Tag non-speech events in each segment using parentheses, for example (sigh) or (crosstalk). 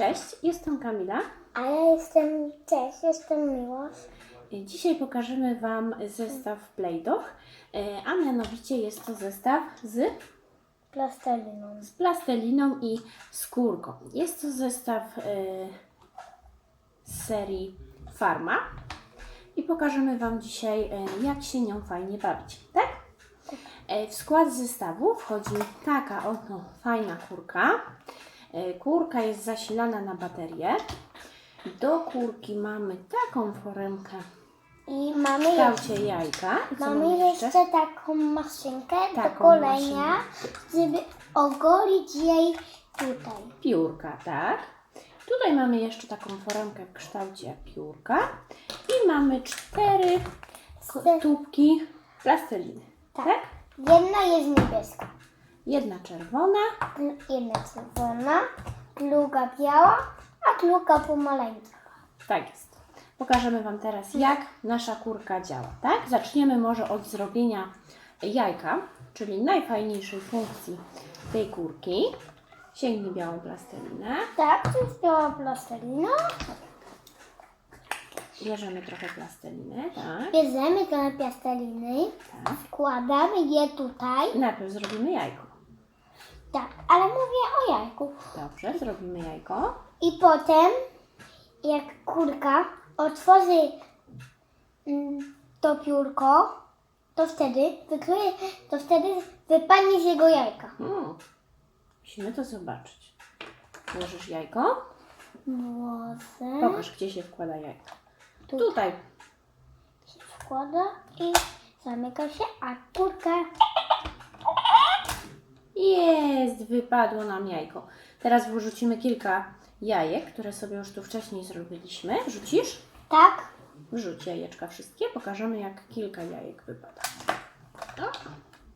Cześć, jestem Kamila. A ja jestem, cześć, jestem Miłosz. Dzisiaj pokażemy Wam zestaw Play-Doh, e, a mianowicie jest to zestaw z, Plastelliną. z plasteliną i skórką. Jest to zestaw e, z serii Farma i pokażemy Wam dzisiaj, e, jak się nią fajnie bawić, tak? E, W skład zestawu wchodzi taka oto fajna kurka. E, Kurka jest zasilana na baterię. Do kurki mamy taką foremkę I mamy, w jeszcze, kształcie jajka. I co mamy jeszcze taką maszynkę do Taką golenia, żeby ogolić jej tutaj. Piórka, tak. Tutaj mamy jeszcze taką foremkę w kształcie piórka. I mamy cztery ko- Cztery. tubki plasteliny. Tak. tak? Jedna jest niebieska, Jedna czerwona, jedna czerwona, druga biała, a druga pomarańczowa. Tak jest. Pokażemy Wam teraz, jak nasza kurka działa, tak? Zaczniemy może od zrobienia jajka, czyli najfajniejszej funkcji tej kurki. Sięgnij białą plastelinę. Tak, to jest biała plastelina. Bierzemy trochę plasteliny, tak? Bierzemy te plasteliny, tak. wkładamy je tutaj. Najpierw zrobimy jajko. Tak, ale mówię o jajku. Dobrze, zrobimy jajko. I potem, jak kurka otworzy mm, to piórko, to wtedy wykryje, to wtedy wypadnie z jego jajka. Hmm. Musimy to zobaczyć. Włożysz jajko. Włożę, Pokaż, gdzie się wkłada jajko. tu Tutaj. się wkłada i zamyka się, a kurka Jest, wypadło nam jajko. Teraz wrzucimy kilka jajek, które sobie już tu wcześniej zrobiliśmy. Wrzucisz? tak, Wrzuć jajeczka wszystkie. Pokażemy, jak kilka jajek wypada.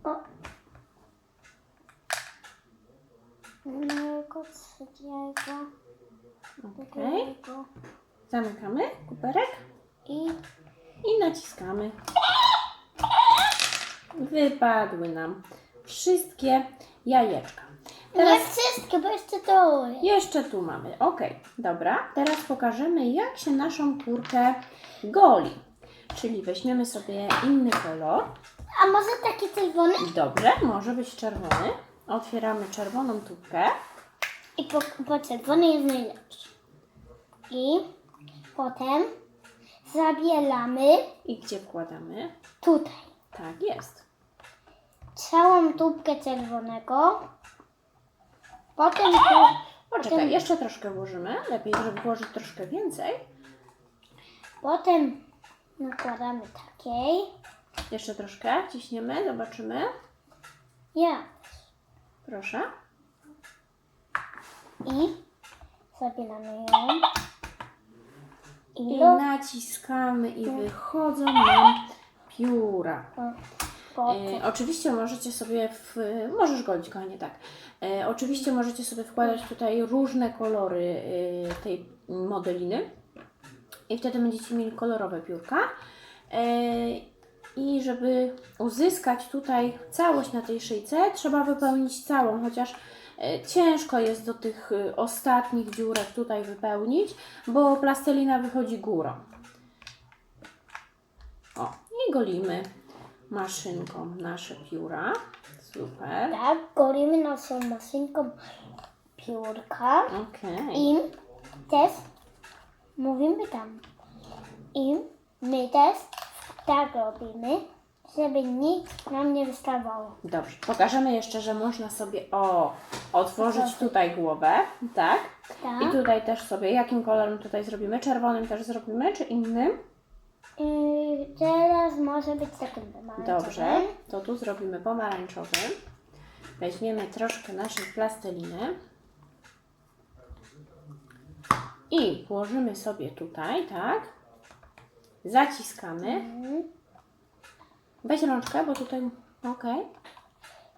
O, o. Jajko, trzecie jajko, Okej. jajko Zamykamy kuperek i i naciskamy. Wypadły nam wszystkie jajeczka. Teraz nie wszystkie, bo jeszcze to Jeszcze tu mamy. Ok, dobra. Teraz pokażemy, jak się naszą kurkę goli. Czyli weźmiemy sobie inny kolor. A może taki czerwony? Dobrze, może być czerwony. Otwieramy czerwoną tubkę. I po, po czerwony jest najlepszy. I potem zabieramy I gdzie wkładamy? tutaj Tak jest. Całą tubkę czerwonego. Potem tu, Poczekaj, Potem- jeszcze troszkę włożymy. Lepiej, żeby włożyć troszkę więcej. potem nakładamy takiej. Jeszcze troszkę ciśniemy, zobaczymy. Ja. Proszę. I zabieramy ją. I I naciskamy i wychodzą nam pióra. potem. E, oczywiście możecie sobie, w, możesz golić kochanie, tak. E, oczywiście możecie sobie wkładać tutaj różne kolory e, tej modeliny i wtedy będziecie mieli kolorowe piórka. E, I żeby uzyskać tutaj całość na tej szyjce, trzeba wypełnić całą, chociaż e, ciężko jest do tych e, ostatnich dziurek tutaj wypełnić, bo plastelina wychodzi górą. O, i golimy maszynką nasze pióra. Super. Tak, golimy naszą maszynką piórka. Okej. I też mówimy tam. I my też tak robimy, żeby nic nam nie wystawało. Dobrze. Pokażemy jeszcze, że można sobie o otworzyć tutaj głowę, tak? Tak. I tutaj też sobie, jakim kolorem tutaj zrobimy? Czerwonym też zrobimy, czy innym? Teraz może być takim pomarańczowym. Dobrze. To tu zrobimy pomarańczowym. Weźmiemy troszkę naszej plasteliny. I włożymy sobie tutaj, tak? Zaciskamy. Mhm. Weź rączkę, bo tutaj. Okej.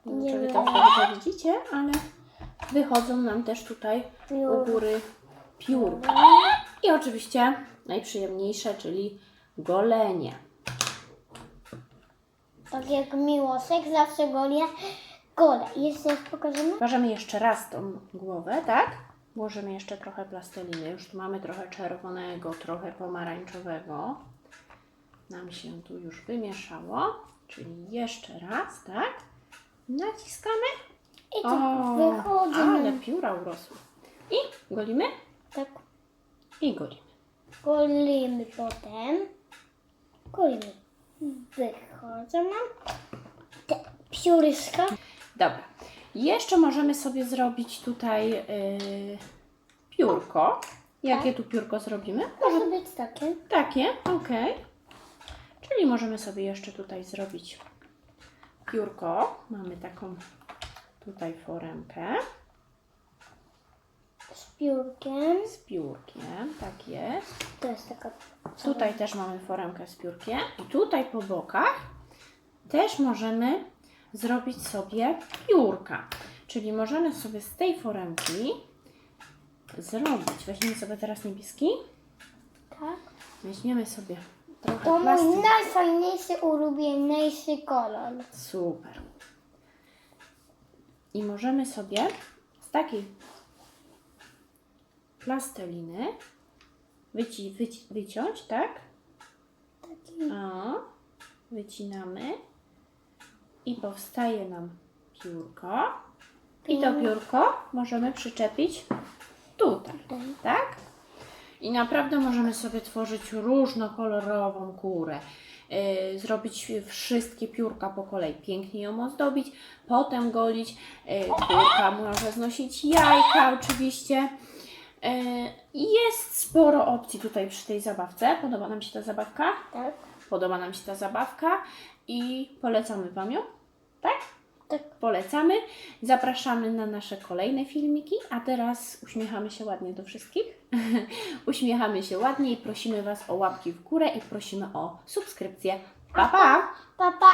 Nie wiem, Nie czy wy wiem. to dobrze widzicie, ale wychodzą nam też tutaj u Piór. góry piórka. I oczywiście najprzyjemniejsze, czyli golenie. Tak jak miłosek zawsze golie gole. Jeszcze raz pokażemy? Pokażemy jeszcze raz tą głowę, tak? Włożymy jeszcze trochę plasteliny. Już tu mamy trochę czerwonego, trochę pomarańczowego. Nam się tu już wymieszało. Czyli jeszcze raz, tak? Naciskamy. I to wychodzi ale pióra urosły. I golimy Tak. i golimy. Golimy potem. Golimy. Wychodzą nam te pióryszka. Dobra. Jeszcze możemy sobie zrobić tutaj yy, piórko. Jakie tu piórko zrobimy? Może być takie. Takie, ok. Czyli możemy sobie jeszcze tutaj zrobić piórko. Mamy taką tutaj foremkę Z piórkiem. z piórkiem, tak jest. To jest taka. Tutaj też mamy foremkę z piórkiem i tutaj po bokach też możemy zrobić sobie piórka. Czyli możemy sobie z tej foremki zrobić, weźmiemy sobie teraz niebieski, Tak. weźmiemy sobie trochę To mój plastiku. najfajniejszy, ulubieńszy kolor. Super. I możemy sobie z takiej plasteliny wyci, wyci, wyciąć, tak? Taki. O, wycinamy i powstaje nam piórko. I to piórko możemy przyczepić tutaj, tak? I naprawdę możemy sobie tworzyć różnokolorową kurę. Yy, zrobić wszystkie piórka po kolei, pięknie ją ozdobić, potem golić. Yy, kurka może znosić jajka oczywiście. Yy, jest sporo opcji tutaj przy tej zabawce. Podoba nam się ta zabawka? Tak. Podoba nam się ta zabawka i polecamy Wam ją, tak? Tak. Polecamy. Zapraszamy na nasze kolejne filmiki, a teraz uśmiechamy się ładnie do wszystkich. (laughs) uśmiechamy się ładnie i prosimy Was o łapki w górę i prosimy o subskrypcję. Pa, pa! Pa, pa.